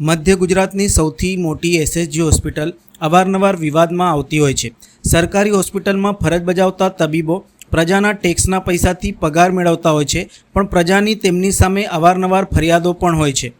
મધ્ય ગુજરાતની સૌથી મોટી એસએચજી હોસ્પિટલ અવારનવાર વિવાદમાં આવતી હોય છે. સરકારી હોસ્પિટલમાં ફરજ બજાવતા તબીબો પ્રજાના ટેક્સના પૈસાથી પગાર મેળવતા હોય છે, પણ પ્રજાની તેમની સામે અવારનવાર ફરિયાદો પણ હોય છે.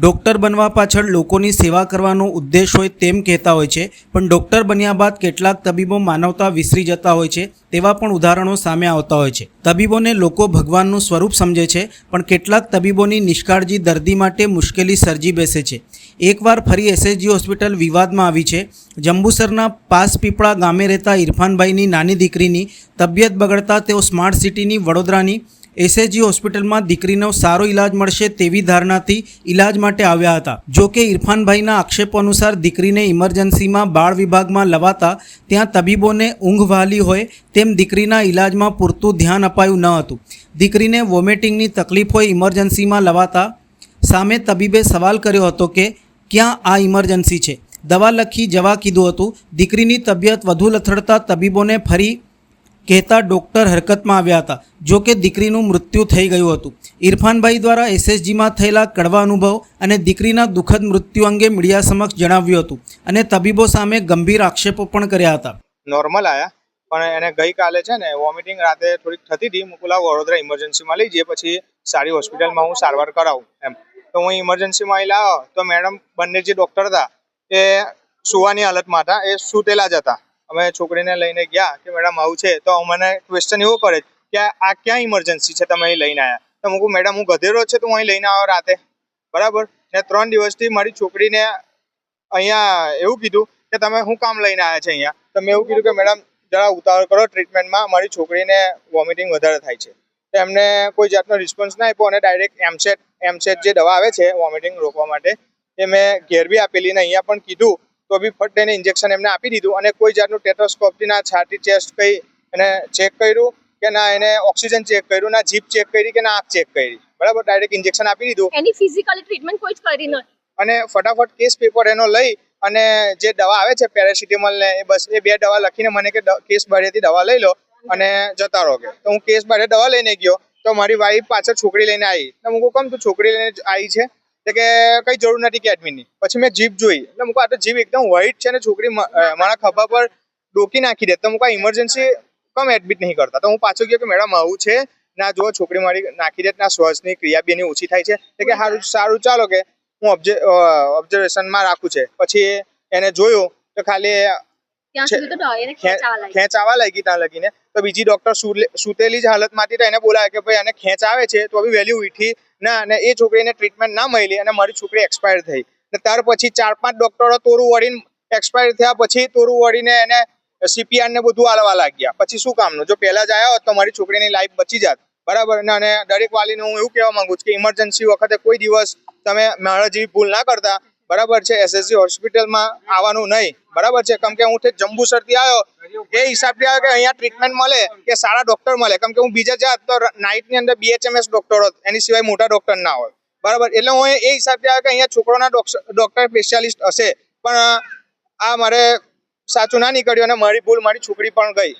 ડૉક્ટર બનવા પાછળ લોકોની સેવા કરવાનો ઉદ્દેશ હોય તેમ કહેતા હોય છે, પણ ડૉક્ટર બન્યા બાદ કેટલાક તબીબો માનવતા વિસરી જતા હોય છે, તેવા પણ ઉદાહરણો સામે આવતા હોય છે. તબીબોને લોકો ભગવાનનું સ્વરૂપ સમજે છે, પણ કેટલાક તબીબોની નિષ્કાળજી દર્દી માટે મુશ્કેલી સર્જી બેસે છે. એકવાર ફરી એસએચજી હોસ્પિટલ વિવાદમાં આવી છે. જંબુસરના પાસપીપળા ગામે રહેતા ઇરફાનભાઈની નાની દીકરીની તબિયત બગડતા તેઓ સ્માર્ટ સિટીની વડોદરાની એસએચજી હોસ્પિટલમાં દીકરીનો સારો ઈલાજ મળશે તેવી ધારણાથી ઈલાજ માટે આવ્યા હતા. જો કે ઇરફાનભાઈના આક્ષેપ અનુસાર દીકરીને ઇમરજન્સીમાં બાળ વિભાગમાં લવાતા ત્યાં તબીબોને ઊંઘ વહાલી હોય તેમ દીકરીના ઈલાજમાં પૂરતું ધ્યાન અપાયું ન હતું. દીકરીને વોમિટિંગની તકલીફ હોય ઇમરજન્સીમાં લવાતા સામે તબીબે સવાલ કર્યો હતો કે, ક્યાં આ ઇમરજન્સી છે? દવા લખી જવા કીધું હતું. દીકરીની તબિયત વધુ લથડતા તબીબોને ફરી કહેતા ડૉક્ટર હરકતમાં આવ્યા હતા, જો કે દીકરીનું મૃત્યુ થઈ ગયું હતું. ઇરફાનભાઈ દ્વારા એસએસજીમાં થયેલા કડવા અનુભવ અને દીકરીના દુઃખદ મૃત્યુ અંગે મીડિયા સમક્ષ જણાવ્યું હતું અને તબીબો સામે ગંભીર આક્ષેપો પણ કર્યા હતા. નોર્મલ આયા, પણ એને ગઈકાલે છે ને વોમિટિંગ રાતે થોડીક થતી હતી મુકુલા વડોદરા ઇમરજન્સીમાં લઈ જઈએ, પછી સારી હોસ્પિટલમાં હું સારવાર કરાવું, એમ. તો હું ઇમરજન્સીમાં આવી લાવ્યો તો મેડમ બંને જે ડૉક્ટર હતા, એ સુવાની હાલતમાં હતા, એ સૂતેલા જ હતા. અમે છોકરીને લઈને ગયા કે મેડમ, આવું છે. તો મને ક્વેશ્ચન એવો કરે કે આ ક્યાં ઇમરજન્સી છે? તમે અહીં લઈને આવ્યા તો મૂકું મેડમ, હું ગધેરો છે, તો હું અહીં લઈને આવ્યો રાતે. બરાબર? ને ત્રણ દિવસથી મારી છોકરીને અહીંયા એવું કીધું કે, તમે શું કામ લઈને આવ્યા છે અહીંયા? તો મેં એવું કીધું કે, મેડમ, જરા ઉતાવળ કરો ટ્રીટમેન્ટમાં મારી છોકરીને વોમિટિંગ વધારે થાય છે. તો એમને કોઈ જાતનો રિસ્પોન્સ ના આપ્યો અને ડાયરેક્ટ એમસેટ એમસેટ જે દવા આવે છે વોમિટિંગ રોકવા માટે, એ મેં ઘેર બી આપેલી ને અહીંયા પણ કીધું. તો બી ફટ એને ઇન્જેક્શન એમને આપી દીધું અને કોઈ જાતનું ટેટોસ્કોપથી ના છાતી ચેસ્ટ કઈ એને ચેક કર્યું કે ના એને ઓક્સિજન ચેક કર્યું ના જીપ ચેક કરી કે ના આંખ ચેક કરી. બરાબર ડાયરેક્ટ ઇન્જેક્શન આપી દીધું. એની ફિઝિકલી ટ્રીટમેન્ટ કોઈ જ કરી નથી અને ફટાફટ કેસ પેપર એનો લઈ અને જે દવા આવે છે પેરાસિટામોલ ને એ બસ એ બે દવા લખીને મને કે કેસ બારેથી દવા લઈ લો અને જતા રહો કે. તો હું કેસ બારે દવા લઈને ગયો તો મારી વાઈફ પાછળ છોકરી લઈને આવી. તો હું કહું કેમ તું છોકરી લઈને આવી છે? તો કે કઈ જરૂર નથી કે એડમિટની પછી મેં જીપ જોઈ. એટલે મૂકવા તો જીપ એકદમ વ્હાઈટ છે ને છોકરી મારા ખભા પર ડોકી નાખી દે. તો મુકો ઇમરજન્સી કમ એડમિટ નહીં કરતા. તો હું પાછો ગયો કે મેડમ, આવું છે. ના જો છોકરી મારી નાખી દે. ના, શ્વાસની ક્રિયા બેની ઓછી થાય છે. એટલે કે સારું સારું, ચાલો કે હું ઓબ્ઝે ઓબ્ઝર્વેશનમાં રાખું છે. પછી એને જોયું. તો ખાલી ત્યાં સુધી તો ખેંચાવા લાગી. ત્યાં લગીને. તો બીજી ડોક્ટર સુતેલી જ હાલતમાંથી તો એને બોલાવે કે ભાઈ એને ખેંચ આવે છે તો બી વહેલી ઉઠી ના અને એ છોકરીને ટ્રીટમેન્ટ ના મળી અને મારી છોકરી એક્સપાયર થઈ. ને ત્યાર પછી ચાર પાંચ ડોક્ટરો તોરું વળીને એક્સપાયર થયા પછી તોરું વળીને એને સીપીઆર ને બધું આલવા લાગ્યા. પછી શું કામનું? જો પહેલા જ આવ્યા હોત તો મારી છોકરીની લાઈફ બચી જાત. બરાબર? ને અને દરેક વાલીને હું એવું કહેવા માંગુ છું કે ઇમરજન્સી વખતે કોઈ દિવસ તમે મારા જેવી ભૂલ ના કરતા. બરાબર છે એસએસજી હોસ્પિટલમાં આવવાનું નહીં. બરાબર છે, કેમ કે હું જંબુસરથી આવ્યો. એ હિસાબથી આવ્યો કે અહીંયા ટ્રીટમેન્ટ મળે, કે સારા ડોક્ટર મળે. કેમ કે હું બીજા જાત તો નાઇટની અંદર બીએચએમએસ ડોક્ટર હોત, એની સિવાય મોટા ડોક્ટર ના હોય બરાબર, એટલે હું એ હિસાબથી આવ્યો કે અહીંયા છોકરોના ડોક્ટર સ્પેશિયાલિસ્ટ હશે. પણ, આ મારે સાચું ના નીકળ્યું અને મારી ભૂલ મારી છોકરી પણ ગઈ.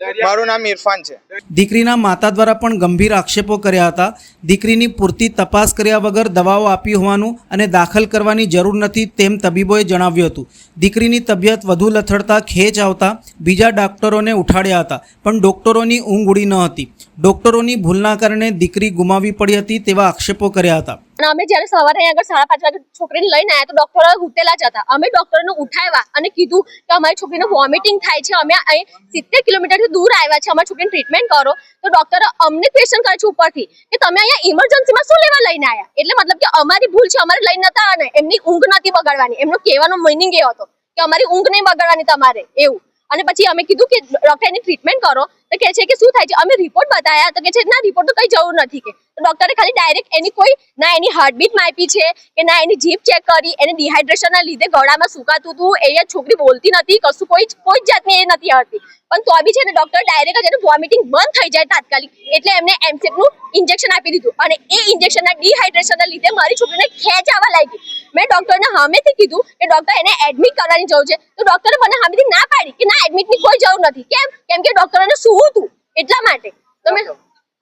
મારું નામ ઇરફાન છે. દીકરીના માતા દ્વારા પણ ગંભીર આક્ષેપો કર્યા હતા. દીકરીની પૂરતી તપાસ કર્યા વગર દવાઓ આપી હોવાનું અને દાખલ કરવાની જરૂર નથી તેમ તબીબોએ જણાવ્યું હતું. દીકરીની તબિયત વધુ લથડતા ખેંચ આવતા બીજા ડોક્ટરોને ઉઠાડ્યા હતા પણ ડોક્ટરોની ઊંઘ ઉડી ન હતી. ડોક્ટરોની ભૂલના કારણે દીકરી ગુમાવી પડી હતી તેવા આક્ષેપો કર્યા હતા. અને અમે જ્યારે સવારે આગળ સાડા પાંચ વાગે છોકરીને લઈને આવ્યા તો ડોક્ટરો ઉઠેલા જ હતા. અમે ડોક્ટરને ઉઠાવ્યા અને કીધું કે અમારી છોકરીને વોમિટિંગ થાય છે. અમે અહીં સિત્તેર કિલોમીટરથી દૂર આવ્યા છે અમારી છોકરીને ટ્રીટમેન્ટ કરો. તો ડોક્ટરે અમને ક્વેશ્ચન કરે છે ઉપરથી કે તમે અહીંયા ઇમરજન્સીમાં શું લેવા લઈને આવ્યા એટલે મતલબ કે અમારી ભૂલ છે. અમારે લઈને નતા અને એમની ઊંઘ નથી બગાડવાની. એમનો કહેવાનો મિનિંગ એ હતો કે અમારી ઊંઘ નહીં બગાડવાની તમારે. એવું. અને પછી અમે કીધું કે ડોક્ટર એની ટ્રીટમેન્ટ કરો. તો કે છે કે શું થાય છે? અમે રિપોર્ટ બતાવ્યા તો કે છે, ના રિપોર્ટ તો કઈ જરૂર નથી. કે ડોક્ટરે ખાલી ડાયરેક્ટ એની કોઈ, ના, એની હાર્ટબીટ માપી છે કે ના, એની જીભ ચેક કરી, એને ડિહાઇડ્રેશનના લીધે ગળામાં સુકાતું હતું એ છોકરી બોલતી નથી, કશું કોઈ કોઈ જાતની એ નથી હળતી પણ તો બી છે ને ડોક્ટર ડાયરેક્ટ જ એને વોમિટિંગ બંધ થઈ જાય તાત્કાલિક. એટલે એમને એમસેટનું ઇન્જેક્શન આપી દીધું. અને એ ઇન્જેક્શનના ડિહાઇડ્રેશનના લીધે મારી છોકરીને ખેંચ આવવા લાગી. મેં ડોક્ટરને સામેથી કીધું કે ડોક્ટર એને એડમિટ કરવાની જરૂર છે. તો ડોક્ટરે મને સામેથી ના પાડી કે ના એડમિટની કોઈ જરૂર નથી. કેમ? કેમ કે ડોક્ટરને શું હતું એટલા માટે. તમે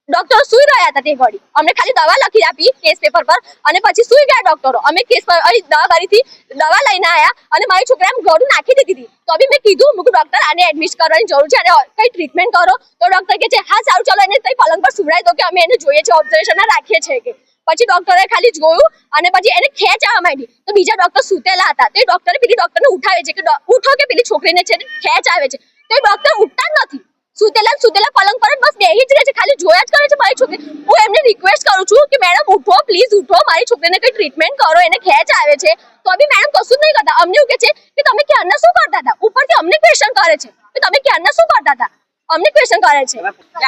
ડોક્ટરો સુઈ રહ્યા હતા તે ઘડી. અમને ખાલી દવા લખી આપી કેસ પેપર પર અને પછી સુઈ ગયા ડોક્ટરો અમે કેસ પર અહીં દવાખાનીથી દવા લઈને આવ્યા અને મારી છોકરા એમ ગળું નાખી દીધી હતી. તો બી મેં કીધું, મૂકું ડોક્ટર આને એડમિટ કરવાની જરૂર છે અને કઈ ટ્રીટમેન્ટ કરો. તો ડોક્ટર કે છે, હા, સારું, ચાલો એને તઈ પલંગ પર સુવડાવી દો કે અમે એને જોઈએ છીએ ઓબ્ઝર્વેશનમાં રાખીએ છીએ કે. પછી ડોક્ટરે ખાલી જોયું અને પછી એને ખેંચ આવવા માંડી. તો બીજા ડોક્ટર સૂતેલા હતા. તો ડોક્ટરે પેલી ડોક્ટરને ઉઠાવે છે કે, ઉઠો કે પેલી છોકરીને છે ખેંચ આવે છે. તો ડોક્ટર ઉઠતા જ નથી. સુતેલા સુતેલા પલંગ પર બસ બેહી જ રહે છે, ખાલી જોયા જ કરે છે મારી છોકરી. હું એમને રિક્વેસ્ટ કરું છું કે, મેડમ, ઉઠો પ્લીઝ ઉઠો. મારી છોકરીને કઈ ટ્રીટમેન્ટ કરો, એને ખેંચ આવે છે. તો બી મેડમ કશું જ નહીં કરતા. અમને એવું કે છે કે, તમે ક્યારના શું કરતા હતા? ઉપરથી અમને ક્વેશ્ચન કરે છે કે, તમે ક્યારના શું કરતા હતા? અમને ક્વેશ્ચન કરે છે.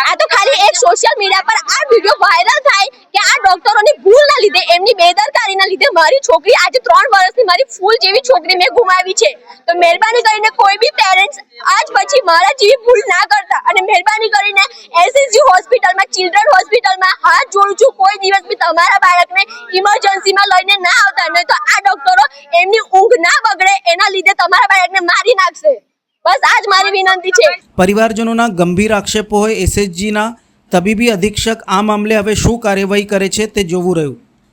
આ તો ખાલી એક સોશિયલ મીડિયા પર આ વીડિયો વાયરલ થાય કે આ ડોક્ટરોની ભૂલના લીધે, એમની બેદરકારીના લીધે મારી છોકરી આજે ત્રણ વર્ષની મારી ફૂલ જેવી છોકરી મેં ગુમાવી છે. તો મહેરબાની કરીને કોઈ બી પેરેન્ટ્સ આજ મારા જેવી ભૂલ ના કરતા અને મહેરબાની કરીને એસએસજી હોસ્પિટલમાં ચિલ્ડ્રન હોસ્પિટલમાં હાથ જોડું છું કોઈ દિવસ બી તમારા બાળકને ઇમરજન્સીમાં લઈને ના આવતા, નહીં તો આ ડોક્ટરો એમની ઊંઘ ના બગડે, એના લીધે તમારા બાળકને મારી નાખશે. બસ આજ મારી વિનંતી છે. પરિવારજનોના ગંભીર આક્ષેપો હોય એસએસજીના તબીબી અધિક્ષક આ મામલે હવે શું કાર્યવાહી કરે છે તે જોવું રહ્યું.